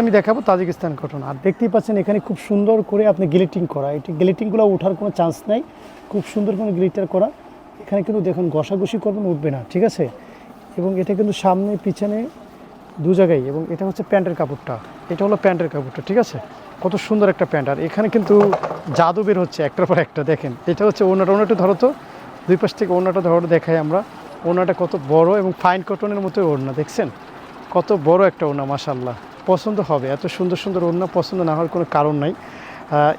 আমি দেখাবো Tajikistan cotton আর দেখতেই পাচ্ছেন এখানে খুব সুন্দর করে আপনি গিলিটিং করা। এটি গিলিটিংগুলো ওঠার কোনো চান্স নাই। খুব সুন্দর করে গিলিটার করা। এখানে কিন্তু দেখুন, ঘষাঘষি করবেন, উঠবে না, ঠিক আছে? এবং এটা কিন্তু সামনে, পিছনে দু জায়গায়। এবং এটা হচ্ছে প্যান্টের কাপড়টা। এটা হলো প্যান্টের কাপড়টা, ঠিক আছে? কত সুন্দর একটা প্যান্ট। আর এখানে কিন্তু জাদু বের হচ্ছে একটার পর একটা, দেখেন। এটা হচ্ছে ওনাটা ওনাটা ধরো তো। দুই পাশ থেকে ওনাটা ধরো, দেখাই আমরা। ওনাটা কত বড় এবং ফাইন কটনের মতো ওড়না, দেখছেন? কত বড় একটা ওড়না মাসাল্লাহ পছন্দ হবে। এত সুন্দর সুন্দর ওড়না পছন্দ না হওয়ার কোনো কারণ নাই।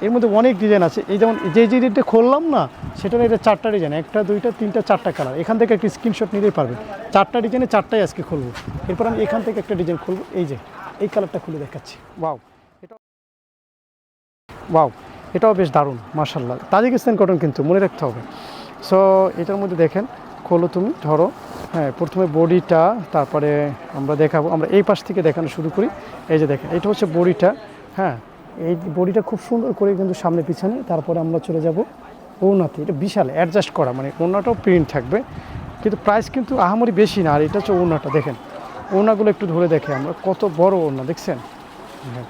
এর মধ্যে অনেক ডিজাইন আছে। এই যেমন যে ডিজাইনটা খুললাম না সেটার এটা চারটা ডিজাইন একটা, দুইটা, তিনটা, চারটা কালার এখান থেকে একটা স্ক্রিনশট নিতেই পারবেন চারটা ডিজাইনে চারটাই আজকে খুলবো। এরপর আমি এখান থেকে একটা ডিজাইন খুলবো। এই যে, এই কালারটা খুলে দেখাচ্ছি। ওয়াও এটা ওয়াও এটাও বেশ দারুণ মার্শাল্লাহ তাজিকিস্তান কটন কিন্তু মনে রাখতে হবে। সো এটার মধ্যে দেখেন, খোলো তুমি, ধরো। হ্যাঁ প্রথমে বডিটা, তারপরে আমরা দেখাবো, আমরা এই পাশ থেকে দেখানো শুরু করি। এই যে দেখেন, এটা হচ্ছে বডিটা হ্যাঁ এই বডিটা খুব সুন্দর করে কিন্তু সামনে পিছনে, তারপরে আমরা চলে যাব ওনাতে এটা বিশাল অ্যাডজাস্ট করা মানে ওনাটাও প্রিন্ট থাকবে। কিন্তু প্রাইস কিন্তু আহামরি বেশি না, আর এটা হচ্ছে ওনাটা দেখেন। ওনাগুলো একটু ধরে দেখে আমরা, কত বড় ওনা দেখছেন? হ্যাঁ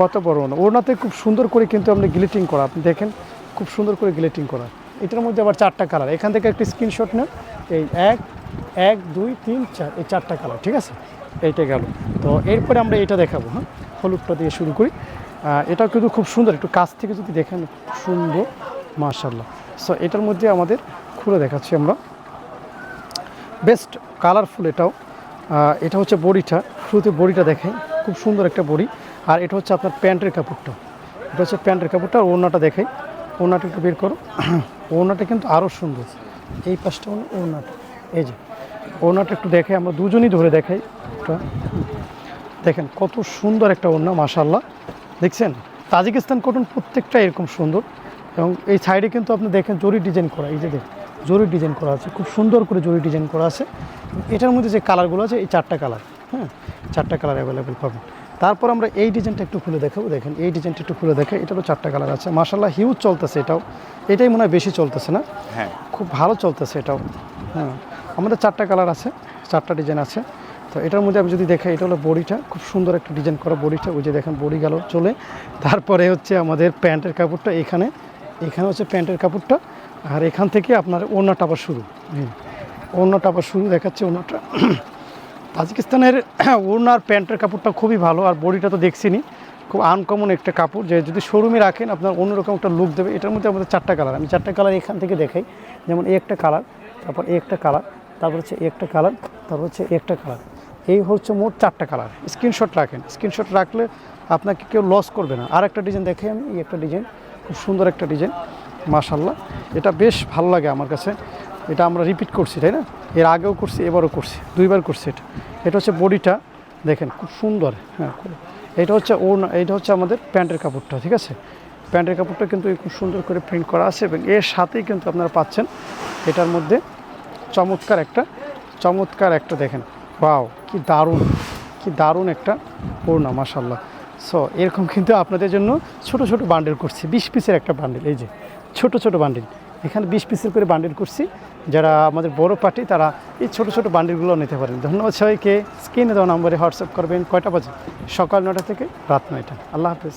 কত বড় ওনা ওনাতে খুব সুন্দর করে কিন্তু আপনি গ্লিটিং করা, আপনি দেখেন, খুব সুন্দর করে গ্লিটিং করা। এটার মধ্যে আবার চারটা কালার এখান থেকে একটা স্ক্রিনশট নেন, এই এক এক, দুই, তিন, চার, এই চারটা কালার, ঠিক আছে? এইটা গেল। তো এরপরে আমরা এটা দেখাবো হ্যাঁ? হলুদটা দিয়ে শুরু করি। এটাও কিন্তু খুব সুন্দর, একটু কাছ থেকে যদি দেখেন, সুন্দর মার্শাল্লাহ সো এটার মধ্যে আমাদের খুলে দেখাচ্ছি আমরা। বেস্ট কালারফুল এটাও। এটা হচ্ছে বড়িটা, শুরুতে বড়িটা দেখেন, খুব সুন্দর একটা বড়ি। আর এটা হচ্ছে আপনার প্যান্টের কাপড়টা। এটা হচ্ছে প্যান্টের কাপড়টা, আর ওড়নাটা দেখাই। ওড়নাটা একটু বের করো। ওড়নাটা কিন্তু আরও সুন্দর। এই পাশটা ওড়নাটা। এই যে ওড়নাটা একটু দেখে আমরা দুজনই ধরে দেখাই। একটা দেখেন কত সুন্দর একটা ওড়না মাশাল্লাহ দেখছেন? তাজিকিস্তান কটন প্রত্যেকটা এরকম সুন্দর। এবং এই সাইডে কিন্তু আপনি দেখেন জরি ডিজাইন করা এই যে দেখেন জরি ডিজাইন করা আছে খুব সুন্দর করে জরি ডিজাইন করা আছে। এটার মধ্যে যে কালারগুলো আছে এই চারটা কালার হ্যাঁ? চারটা কালার অ্যাভেলেবেল পাবেন। তারপর আমরা এই ডিজাইনটা একটু খুলে দেখাবো। দেখেন এই ডিজাইনটা একটু খুলে দেখে এটারও চারটা কালার আছে। মাশাল্লাহ হিউজ চলতেছে এটাও। এটাই মনে হয় বেশি চলতেছে না? হ্যাঁ। খুব ভালো চলতেছে এটাও। হ্যাঁ। আমাদের চারটা কালার আছে, চারটা ডিজাইন আছে। তো এটার মধ্যে আমি যদি দেখাই, এটা হলো বডিটা। খুব সুন্দর একটা ডিজাইন করা বডিটা। ওই যে দেখেন, বডি গেল চলে। তারপরে হচ্ছে আমাদের প্যান্টের কাপড়টা এখানে। এখানে হচ্ছে প্যান্টের কাপড়টা। আর এখান থেকে আপনার ওড়নাটা আবার শুরু। ওড়নাটা আবার শুরু দেখাচ্ছে ওড়নাটা। তাজিকিস্তানের ওড়নার প্যান্টের কাপড়টা খুবই ভালো। আর বডিটা তো দেখছিনি খুব আনকমন একটা কাপড়। যে যদি শোরুমে রাখেন, আপনার অন্যরকম একটা লুক দেবে। এটার মধ্যে আমাদের চারটা কালার। আমি চারটা কালার এখান থেকে দেখাই। যেমন এই একটা কালার, তারপর এই একটা কালার। তারপর হচ্ছে একটা কালার তারপর হচ্ছে একটা কালার এই হচ্ছে মোট চারটা কালার স্ক্রিনশট রাখেন। স্ক্রিনশট রাখলে আপনাকে কেউ লস করবে না। আর একটা ডিজাইন দেখে আমি, এই একটা ডিজাইন খুব সুন্দর একটা ডিজাইন মাশাল্লাহ এটা বেশ ভালো লাগে আমার কাছে। এটা আমরা রিপিট করছি, তাই না? এর আগেও করছি, এবারও করছি। দুইবার করছি এটা। এটা হচ্ছে বডিটা, দেখেন খুব সুন্দর। হ্যাঁ এটা হচ্ছে ওর এটা হচ্ছে আমাদের প্যান্টের কাপড়টা, ঠিক আছে? প্যান্টের কাপড়টা কিন্তু খুব সুন্দর করে প্রিন্ট করা আছে এবং এর সাথেই কিন্তু আপনারা পাচ্ছেন এটার মধ্যে চমৎকার একটা চমৎকার একটা দেখেন। ওয়াও কি দারুণ কি দারুণ একটা ওড়না মাসাল্লাহ সো এরকম কিন্তু আপনাদের জন্য ছোট ছোট বান্ডেল করছি, বিশ পিসের একটা বান্ডেল এই যে, ছোট ছোট বান্ডেল এখানে বিশ পিসের করে বান্ডেল করছি, যারা আমাদের বড় পার্টি তারা এই ছোট ছোট বান্ডেলগুলো নিতে পারেন। ধন্যবাদ সবাইকে স্ক্রিনে দেওয়া নম্বরে হোয়াটসঅ্যাপ করবেন, কয়টা বাজে? সকাল নটা থেকে রাত নয়টা। আল্লাহ হাফেজ।